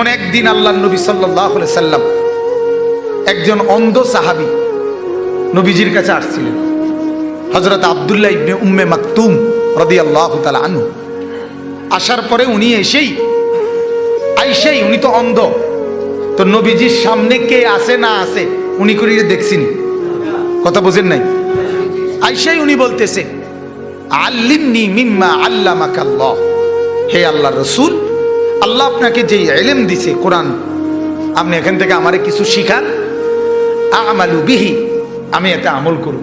এমন একদিন আল্লাহ নবী সাল্লাহ সাল্লাম একজন অন্ধ সাহাবি নবীজির কাছে আসছিলেন। হজরত আবদুল্লাহ ইবনে উম্মে মাকতুম রদি আল্লাহ আনু আসার পরে উনি এসেই, আইসেই, উনি তো অন্ধ। তো নবীজির সামনে কে আসে না আসে উনি করে দেখছেন কথা বোঝেন নাই? আইসাই উনি বলতেছে, আল্লিমনি মিম্মা আল্লামাকাল্লাহ। হে আল্লাহ রসুল আল্লাহ আপনাকে যে এলেম দিছে কোরআন, আপনি এখান থেকে আমারে কিছু শিখান। আমালু বিহি, আমি এতে আমল করব।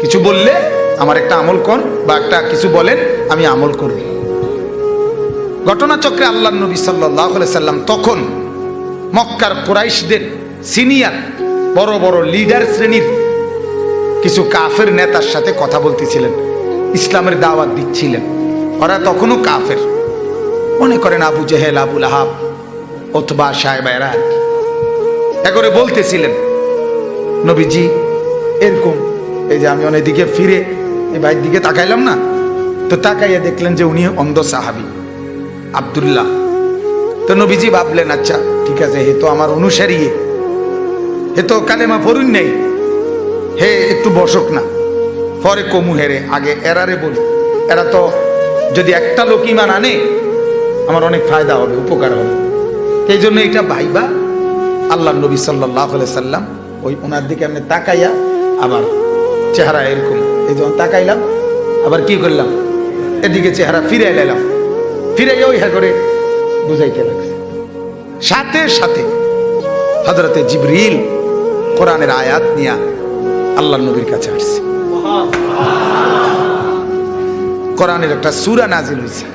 কিছু বললে আমার একটা আমল কর, বা একটা কিছু বলেন, আমি আমল করব। ঘটনাচক্রে আল্লাহ নবী সাল্লাহ সাল্লাম তখন মক্কার কোরাইশদের সিনিয়র, বড় বড় লিডার শ্রেণির কিছু কাফের নেতার সাথে কথা বলতেছিলেন, ইসলামের দাওয়াত দিচ্ছিলেন। ওরা তখনও কাফের। মনে করেন আবু জেহেল আবুল আহাব অথবা সাহেবেরা একরে বলতেছিলেন, নবীজি, এরকম, এই যে আমি অনেকদিকে ফিরে, এই ভাইয়ের দিকে তাকাইলাম না, তো তাকাইয়া দেখলেন যে উনি অন্ধ সাহাবি, আবদুল্লাহ। তো নবীজি ভাবলেন আচ্ছা ঠিক আছে, হে তো আমার অনুসারী হে তো কালেমা ফরুন নেই। হে, একটু বসক না। পরে কমু হেরে, আগে এরারে বলি। এরা তো যদি একটা লোক ইমান আনে আমার অনেক ফায়দা হবে, উপকার হবে। এই জন্য এটা ভাইবা আল্লাহ নবী সাল্লাহ সাল্লাম ওই ওনার দিকে আমি তাকাইয়া আবার চেহারা এরকম। এই যখন তাকাইলাম, আবার কি করলাম? এদিকে চেহারা ফিরে এলাম ফিরে ওই হ্যাঁ করে বুঝাইতে লাগছে। সাথে সাথে হজরতে জিবরিল কোরআনের আয়াত নিয়া আল্লাহ নবীর কাছে আসছে। কোরআনের একটা সুরা নাজিল হয়েছে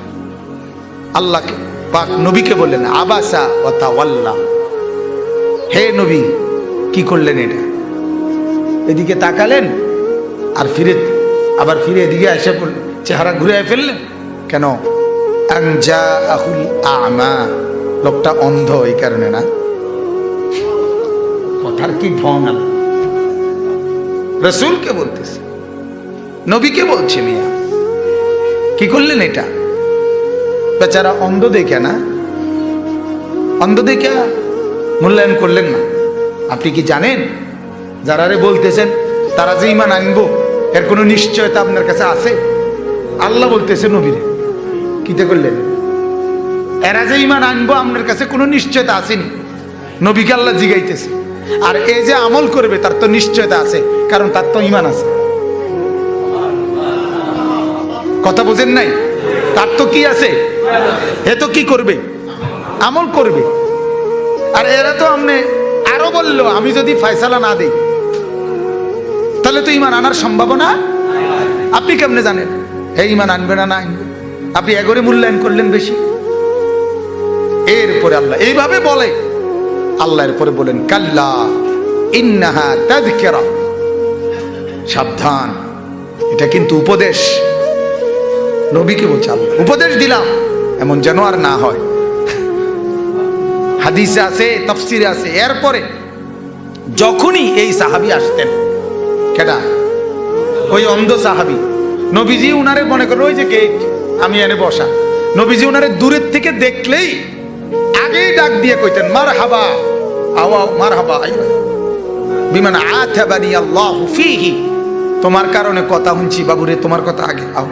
আল্লাহকে, পাক নবীকে বললেন, আবাসা ও তাওয়াল্লা। হে নবী, কি করলেন এটা? এদিকে তাকালেন আর ফিরে, আবার ফিরে এদিকে এসে চেহারা ঘুরে ফেললেন। কেন? আমা। লোকটা অন্ধ এই কারণে না। কথার কি ঢং রসুলকে বলতেছে, নবীকে বলছে মিয়া। কি করলেন এটা? বেচারা অন্ধ দেখে না? অন্ধ দেখে মূল্যায়ন করলেন না। আপনি কি জানেন? যারা রে বলতেছেন, তারা যে ইমান আনব, এর কোনো নিশ্চয়তা আপনার কাছে আছে? আল্লাহ বলতেছে নবীরে। কিতে করলেন? এরা যে ইমান আনব, আপনার কাছে কোনো নিশ্চয়তা আসেনি। নবীকে আল্লাহ জিগাইতেছে। আর এ যে আমল করবে, তার তো নিশ্চয়তা আছে, কারণ তার তো ইমান আছে। কথা বোঝেন নাই? তার তো কি আছে? এ তো কি করবে? আমল করবে। আর এরা তো আমনে আরও বলল, আমি যদি ফয়সালা না দেই, তাহলে তো ইমান আনার সম্ভাবনা আপনি কেমনে জানেন? হে ইমান আনবে না না আনবে। আপনি এগরে মূল্যায়ন করলেন বেশি। এরপরে আল্লাহ এইভাবে বলে। আল্লাহ এরপরে বলেন, কাল্লা ইন্নাহা তাদকিরা সাবধান। এটা কিন্তু উপদেশ। নবীকে বলছে আল্লাহ। উপদেশ দিলাম, এমন যেন আর না হয়। হাদিসে আছে, তফসিরে আছে। এরপরে যখনই এই সাহাবি আসতেন কেটা ওই অন্ধ সাহাবি। নবীজি উনারে মনে করো ওই যে গেট আমি এনে বসা। নবীজি উনারে দূরের থেকে দেখলেই আগেই ডাক দিয়ে কইতেন মার হাবা আওয়া মার হাবা বিমান আথাবানি আল্লাহ ফিহি। তোমার কারণে কথা শুনছি, বাবুরে, তোমার কথা আগে আও।